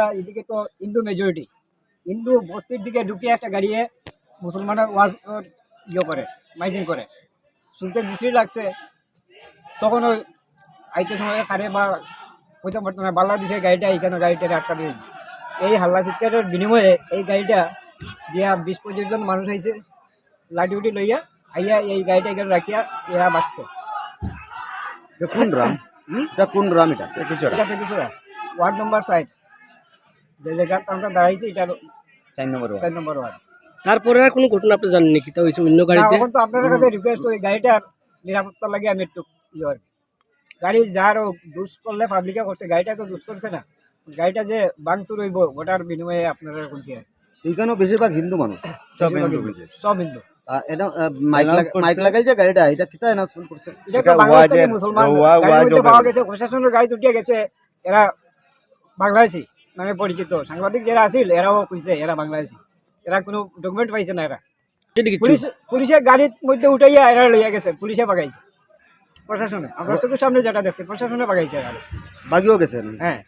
আমরা এদিকে তো হিন্দু মেজরিটি হিন্দু বস্তির দিকে ঢুকিয়ে একটা গাড়িয়ে মুসলমানের ওয়াজ ইয়ে করে মাইকিং করে। শুনতে বিশ্রী লাগছে। তখন ওই আইতে সময় খারে বা হইতে পারতো না বাল্লা দিছে গাড়িটা এইখানে গাড়িটা আটকা দিয়েছে। এই হাল্লা চিৎকারের বিনিময়ে এই গাড়িটা দিয়া বিশ পঁচিশ জন মানুষ আইছে লাঠি উঠি লইয়া আইয়া এই গাড়িটা এখানে রাখিয়া এরা বাঁচছে। কোন? এটা কোন গ্রাম এটা? এটা ওয়ার্ড নম্বর সাইড যে জায়গাটা আমরা দাঁড়াইছি এটা চার নম্বর চার নম্বর ওয়ার্ড। তারপরে আর কোনো ঘটনা আপনি জানেন নাকি তা হয়েছে অন্য গাড়িতে? এখন তো আপনাদের কাছে রিকোয়েস্ট ওই গাড়িটার নিরাপত্তা লাগে আমি একটু ইয়ে গাড়ি যার ও দুষ করলে পাবলিকে করছে গাড়িটা তো দুষ করছে না। গাড়িটা যে বাংসুর হইব ওটার বিনিময়ে আপনারা আর এইখানেও বেশিরভাগ হিন্দু মানুষ সব হিন্দু সব হিন্দু। এটা মাইক লাগ- মাইক লাগাই যে গাড়িটা এটা কিতা অ্যানাউন্সমেন্ট করছে? এটা তো বাংলাদেশ মুসলমান গাড়ির মধ্যে পাওয়া গেছে প্রশাসনের গাড়ি উঠিয়ে গেছে এরা বাংলাদেশি। নামে পরিচিত। সাংবাদিক যারা আছিল এরাও কইছে এরা বাংলাদেশি। এরা কোনো ডকুমেন্ট পাইছে না এরা। পুলিশ পুলিশে গাড়ির মধ্যে উঠাইয়া এরা লইয়া গেছে পুলিশে পাকাইছে প্রশাসনে। আমরা চোখের সামনে যেটা দেখছি প্রশাসনে পাকাইছে এরা। বাগিও গেছেন? হ্যাঁ।